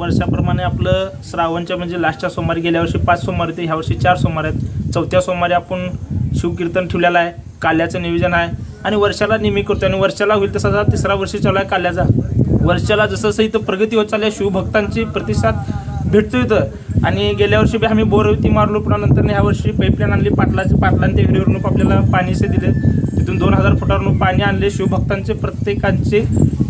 वर्षाप्रमाणे आपलं श्रावणच्या म्हणजे लास्टच्या सोमवारी गेल्या वर्षी पाच सोमवारी ते ह्या वर्षी चार सोमवार आहेत. चौथ्या सोमवारी आपण शिवकीर्तन ठेवलेलं आहे काल्याचं नियोजन आहे. आणि वर्षाला नेहमी करतो आणि वर्षाला होईल तसा तिसरा वर्षी चालू आहे काल्याचा. वर्षाला जसं जसं इथं प्रगती होत चालली आहे शिवभक्तांची प्रतिसाद भेटतो इथं. आणि गेल्या वर्षी बी आम्ही बोरवती मारलो पुन्हा नंतर ह्या वर्षी पाईपलाईन आणली पाटलाची पाटलांनी ते विहिरीवरून आपल्याला पाणीचे दिले. इथून दोन हजार फुटावरून पाणी आणले. शिवभक्तांचे प्रत्येकांचे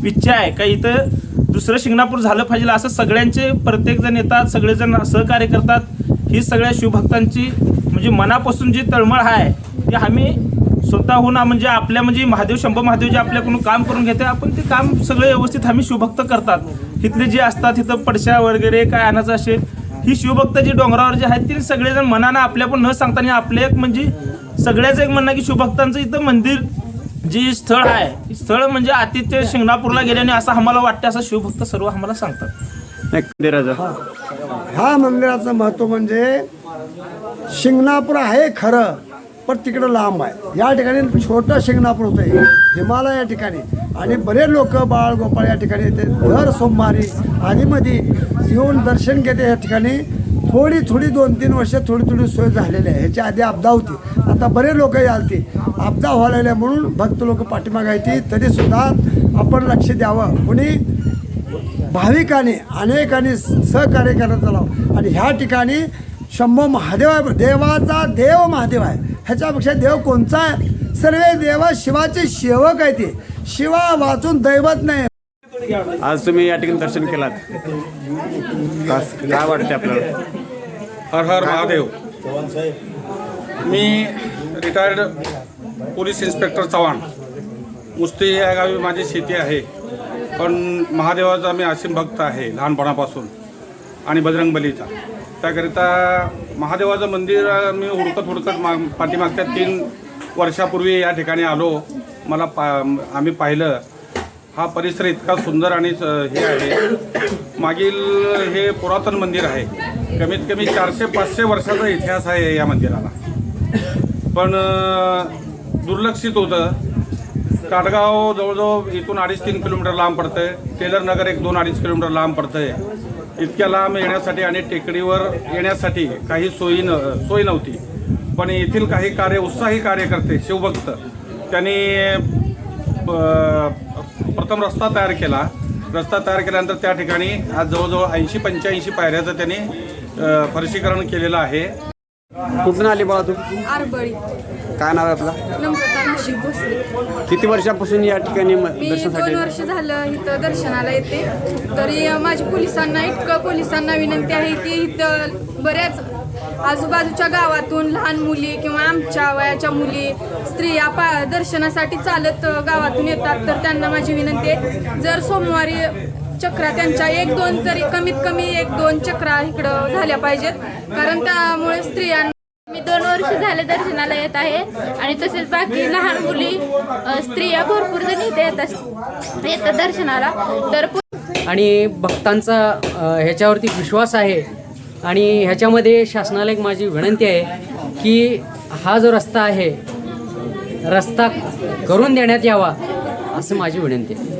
इच्छा आहे. का इथं दुसरं शिंगणापूर झालं पाहिजे असं सगळ्यांचे प्रत्येकजण येतात सगळेजण सहकार्य करतात. ही सगळ्या शिवभक्तांची म्हणजे मनापासून जी तळमळ आहे ती आम्ही स्वतःहून म्हणजे आपल्या म्हणजे महादेव शंभर महादेव जे आपल्याकडून काम करून घेते आपण ते काम सगळे व्यवस्थित आम्ही शिवभक्त करतात. इथले जे असतात इथं पडशा वगैरे काय आणायचं असेल ही शिवभक्त जी डोंगरावर जे आहेत ते सगळेजण मनानं आपल्या पण न सांगताना आपले एक म्हणजे सगळ्याच एक म्हणणं की शिवभक्तांचं इथं मंदिर जी स्थळ आहे स्थळ म्हणजे आतिथ्य शिंगणापूरला गेल्याने असं आम्हाला वाटतं असं शिवभक्त सर्व आम्हाला सांगतात. मंदिराचं. ह्या मंदिराचं महत्त्व म्हणजे शिंगणापूर आहे खरं पण तिकडं लांब आहे. या ठिकाणी छोटं शिंगणापूर होतं हिमालय या ठिकाणी. आणि बरेच लोक बाळ गोपाळ या ठिकाणी येते. दर सोमवारी आधीमध्ये येऊन दर्शन घेते या ठिकाणी. थोडी थोडी दोन तीन वर्ष थोडी थोडी सोय झालेली आहे. ह्याच्या आधी आपदा होती. आता बरे लोक यालते. आपदा व्हायला म्हणून भक्त लोक पाठीमागे येते तरीसुद्धा आपण लक्ष द्यावं. कुणी भाविकाने अनेकांनी सहकार्य करत आलो आणि ह्या ठिकाणी शंभो महादेव आहे देवाचा देव महादेव आहे. ह्याच्यापेक्षा देव कोणचा आहे? सर्व देवा शिवाचे सेवक आहे ते. शिवा वाचून दैवत नाही. आज तुम्ही या ठिकाणी दर्शन केलात. काय वाटते आपल्याला? हर हर महादेव। मी retired police inspector Chavan. Musti या गावी माझी शेती आहे. पण महादेवाचा मी असीम भक्त आहे लहानपणापासून आणि बजरंग बलीचा त्याकरिता महादेवाचं मंदिर मी हुडकत हुडकत मा पाठीमागच्या तीन वर्षापूर्वी या ठिकाणी आलो. मला पा आम्ही पाहिलं. हा परिसर इतका सुंदर आणि हे आहे. मागील हे पुरातन मंदिर आहे. कमीत कमी चारशे पाचशे वर्षाचा इतिहास आहे या मंदिराला. पण दुर्लक्षित होतं. काटगाव जवळजवळ इथून अडीच तीन किलोमीटर लांब पडतंय. टेलर नगर एक दोन अडीच किलोमीटर लांब पडतंय. इतक्या लांब येण्यासाठी आणि टेकडीवर येण्यासाठी काही सोयी न सोय नव्हती. पण येथील काही कार्य उत्साही कार्यकर्ते शिवभक्त त्यांनी प्रथम रस्ता तयार केला. रस्ता तयार केल्यानंतर त्या ठिकाणी आज जवळजवळ ऐंशी पंच्याऐंशी पायऱ्याचं त्यांनी फरशीकरण केलेलं आहे. कुठून आली बाळा तू आरबळी. काय नाव आहे आपलं? नम्रता नशीब भोसले. किती वर्षापासून या ठिकाणी म- मी दर्शनासाठी वर्ष झालं इथं दर्शनाला येते. तरी माझी पोलिसांना इतकं पोलिसांना विनंती आहे की इथं बऱ्याच आजूबाजूच्या गावातून लहान मुली किंवा आमच्या वयाच्या मुली स्त्रिया पा दर्शनासाठी चालत गावातून येतात तर त्यांना माझी विनंती आहे जर सोमवारी चक्रा त्यांच्या एक दोन तरी कमीत कमी एक दोन चक्रा इकडं झाल्या पाहिजेत कारण त्यामुळे स्त्रियांना मी दोन वर्ष झाले दर्शनाला येत आहे आणि तसेच बाकी लहान मुली स्त्रिया भरपूर जण इथे येत येतात दर्शनाला तर आणि भक्तांचा ह्याच्यावरती विश्वास आहे आणि ह्याच्यामध्ये शासनाला एक माझी विनंती आहे की हा जो रस्ता आहे रस्ता करून देण्यात यावा असं माझी विनंती आहे.